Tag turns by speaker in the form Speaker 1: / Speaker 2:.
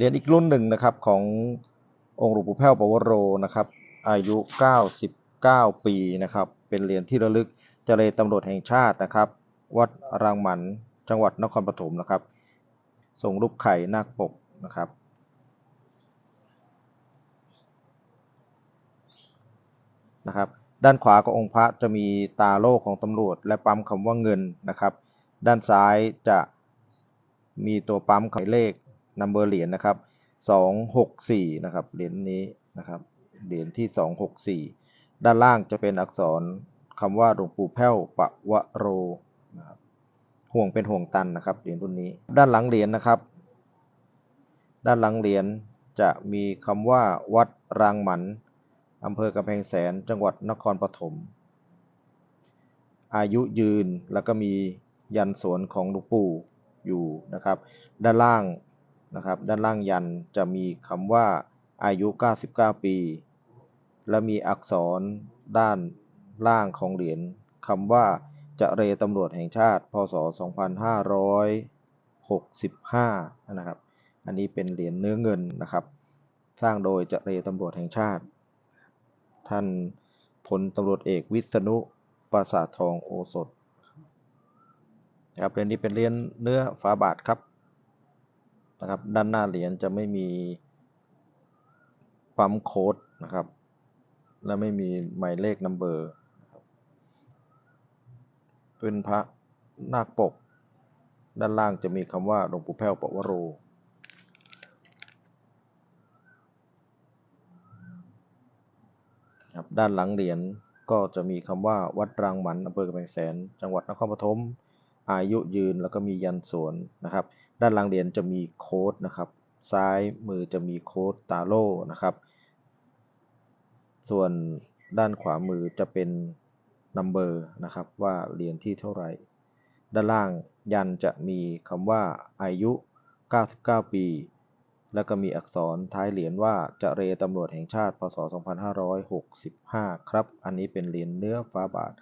Speaker 1: เหรียญอีกรุ่นหนึ่งนะครับขององค์หลวงปู่แพ้วปวโรนะครับ อายุ 99 ปีนะครับ เป็นเหรียญที่ระลึกเจเลตำรวจแห่งชาตินะครับ วัดรางหมันจังหวัดนครปฐมนะครับทรงรูปไข่นาคปกนะครับ นะครับ ด้านขวาขององค์พระจะมีตาโล่ของตำรวจ และปั๊มคำว่าเงินนะครับ ด้านซ้ายจะมีตัวปั๊มหมายเลข นัมเบอร์เหรียญนะครับสองหกสี่นะครับเหรียญนี้นะครับเหรียญที่สองหกสี่ด้านล่างจะเป็นอักษรคำว่าหลวงปู่แพ้วปะวะโรนะครับห่วงเป็นห่วงตันนะครับเหรียญรุ่นนี้ ด้านหลังเหรียญนะครับ ด้านหลังเหรียญจะมีคำว่าวัดรางหมันอำเภอกำแพงแสนจังหวัดนครปฐมอายุยืนแล้วก็มียันสวนของหลวงปู่อยู่นะครับ ด้านล่าง นะครับด้านล่างยันจะมีคำว่าอายุ 99 ปี และมีอักษรด้านล่างของเหรียญคำว่าเจะเรตำรวจแห่งชาติ พศ 2565 นะครับ อันนี้เป็นเหรียญเนื้อเงินนะครับ สร้างโดยเจะเรตำรวจแห่งชาติ ท่านพลตำรวจเอกวิษณุปราสาททองโอสถนะครับเหรียญนี้เป็นเหรียญเนื้อฝาบาทครับ นะครับ ด้านหน้าเหรียญจะไม่มีปั๊มโค้ดนะครับ และไม่มีหมายเลขนัมเบอร์เป็นพระนาคปก ด้านล่างจะมีคำว่าหลวงปู่แพ้วปวโรครับด้านหลังเหรียญก็จะมีคำว่าวัดรางหมันอำเภอกำแพงแสน จังหวัดนครปฐมอายุยืนแล้วก็มียันสวนนะครับ ด้านหลังเหรียญจะมีโค้ดนะครับ ซ้ายมือจะมีโค้ดตาโล่นะครับ ส่วนด้านขวามือจะเป็นนัมเบอร์นะครับว่าเหรียญที่เท่าไหร่ ด้านล่างยันจะมีคำว่าอายุ 99 ปี แล้วก็มีอักษรท้ายเหรียญว่าเจะเรตำรวจแห่งชาติ พศ 2565 ครับ อันนี้เป็นเหรียญเนื้อฟ้าบาท